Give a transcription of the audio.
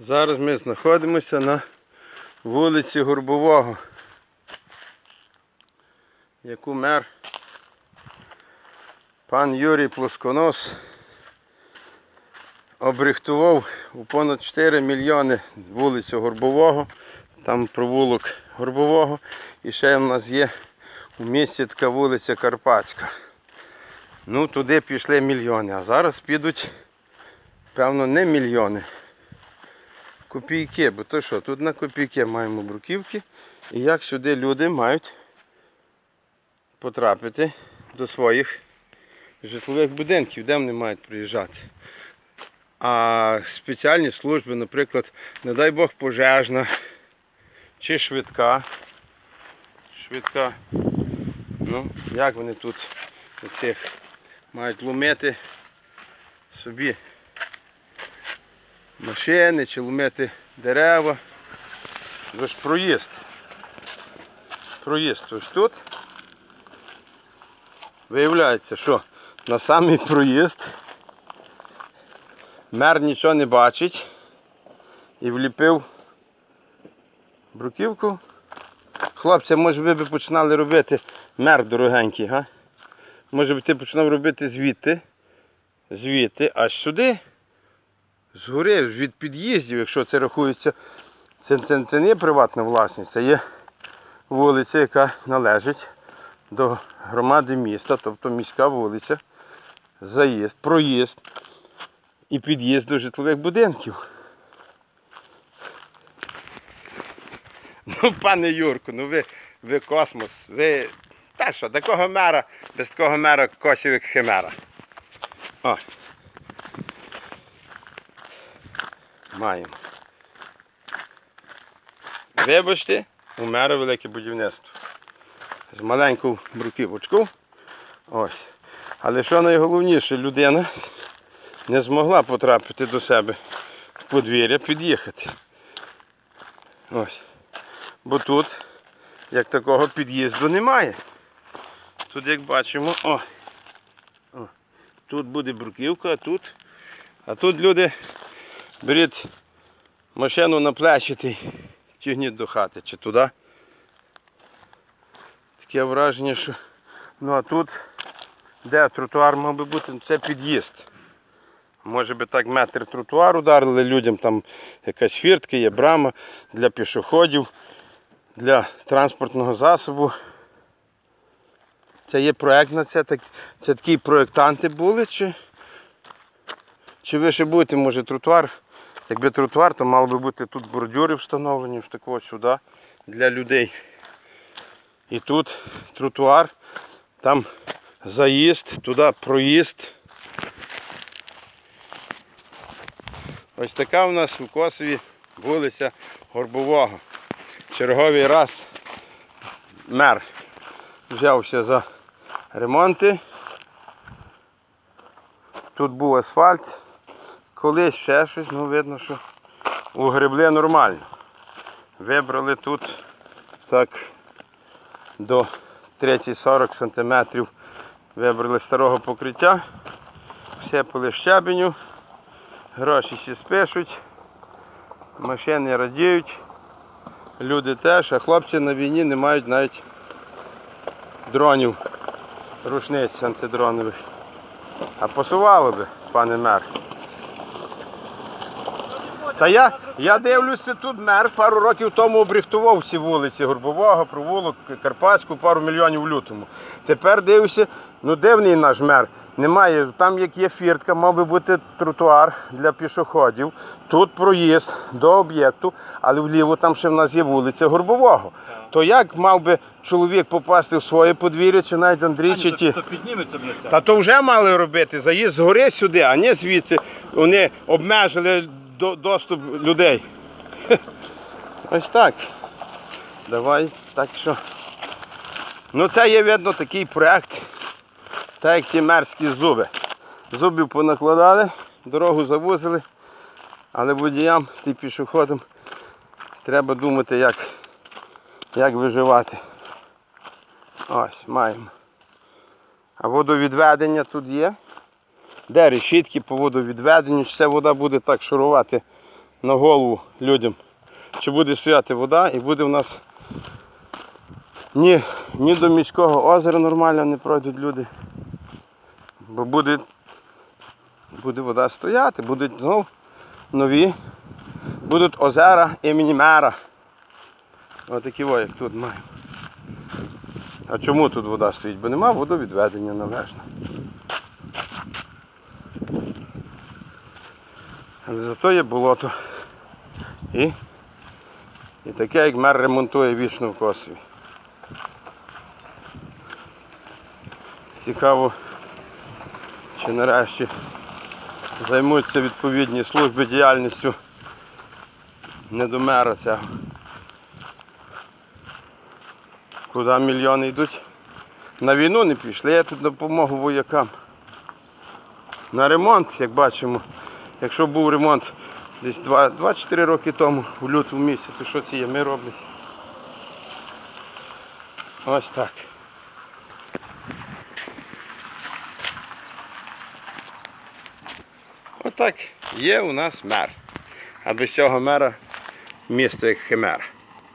Зараз ми знаходимося на вулиці Горбового, яку мер пан Юрій Плосконос обрихтував у понад 4 мільйони вулицю Горбового, там провулок Горбового. І ще в нас є у місті така вулиця Карпатська. Ну, туди пішли мільйони, а зараз підуть, певно, не мільйони. Копійки, бо то що, тут на копійки маємо бруківки. І як сюди люди мають потрапити до своїх житлових будинків, де вони мають приїжджати. А спеціальні служби, наприклад, не дай Бог пожежна чи швидка. Швидка. Ну, як вони тут оцих мають ломити собі машини чи ломити дерева. Ось проїзд. Проїзд ось тут. Виявляється, що на самий проїзд мер нічого не бачить і вліпив бруківку. Хлопці, може ви б починали робити мер дорогенький, га? Може б ти починав робити звідти, звідти, аж сюди, згори, від під'їздів, якщо це рахується, це, це, це не приватна власність, це є вулиця, яка належить до громади міста, тобто міська вулиця, заїзд, проїзд і під'їзд до житлових будинків. Ну, пане Юрку, ну ви, ви космос, ви. Та що, такого мера, без такого мера косів як химера. О. Маємо. Вибачте, у мера велике будівництво. З маленьку бруківочку. Ось. Але що найголовніше, людина не змогла потрапити до себе в подвір'я, під'їхати. Ось. Бо тут, як такого під'їзду немає. Тут, як бачимо, о, о, тут буде бруківка, а тут, а тут люди беріть машину на плечі тягніть до хати чи туди. Таке враження, що ну а тут, де тротуар мав би бути, це під'їзд. Може би так метр тротуар ударили людям, там якась фіртка є, брама для пішоходів, для транспортного засобу. Це є проект на це, так, це такі проєктанти були, чи, чи ви ще будете, може, тротуар? Якби тротуар, то мали би бути тут бордюри встановлені, такого сюди для людей. І тут тротуар, там заїзд, туди проїзд. Ось така у нас у Косові вулиця Горбового. Черговий раз мер взявся за ремонти. Тут був асфальт, колись ще щось, ну видно, що угребли нормально. Вибрали тут так до 30-40 см вибрали старого покриття, всипали щебеню, гроші всі спишуть, машини радіють, люди теж, а хлопці на війні не мають навіть дронів, рушниць антидронових. А посувало би, пане мер. Та я, я дивлюся, тут мер пару років тому обріхтував ці вулиці Горбового, провулок, Карпатську, пару мільйонів в лютому. Тепер дивлюся, ну дивний наш мер. Немає, там як є фіртка, мав би бути тротуар для пішоходів. Тут проїзд до об'єкту, але вліво там ще в нас є вулиця Горбового. То як мав би чоловік попасти в своє подвір'я, чи навіть Андрій, чи ті? То підніметься. Та то вже мали робити заїзд згори сюди, а не звідси. Вони обмежили до- доступ людей. Ось так. Давай, так що. Ну це є видно такий проект, так як ті мерські зуби. Зубів понакладали, дорогу завозили, але водіям і пішоходам треба думати, як, як виживати. Ось, маємо. А водовідведення тут є. Де решітки по водовідведенню, чи ця вода буде так шурувати на голову людям. Чи буде стояти вода і буде в нас ні, ні до міського озера нормально не пройдуть люди. Бо буде, буде вода стояти, будуть знов нові. Будуть озера імені мера. Отакі во, як тут маємо. А чому тут вода стоїть? Бо нема водовідведення належно. Але зато є болото. І, і таке, як мер ремонтує вічно в Косові. Цікаво, чи нарешті займуться відповідні служби діяльністю не до мера цього. Куди мільйони йдуть? На війну не пішли, я тут допомогу воякам. На ремонт, як бачимо, якщо був ремонт десь 2 2-4 роки тому, у лютому місяці, то що ці ями роблять? Ось так. Отак є у нас мер. А без цього мера місто як химера.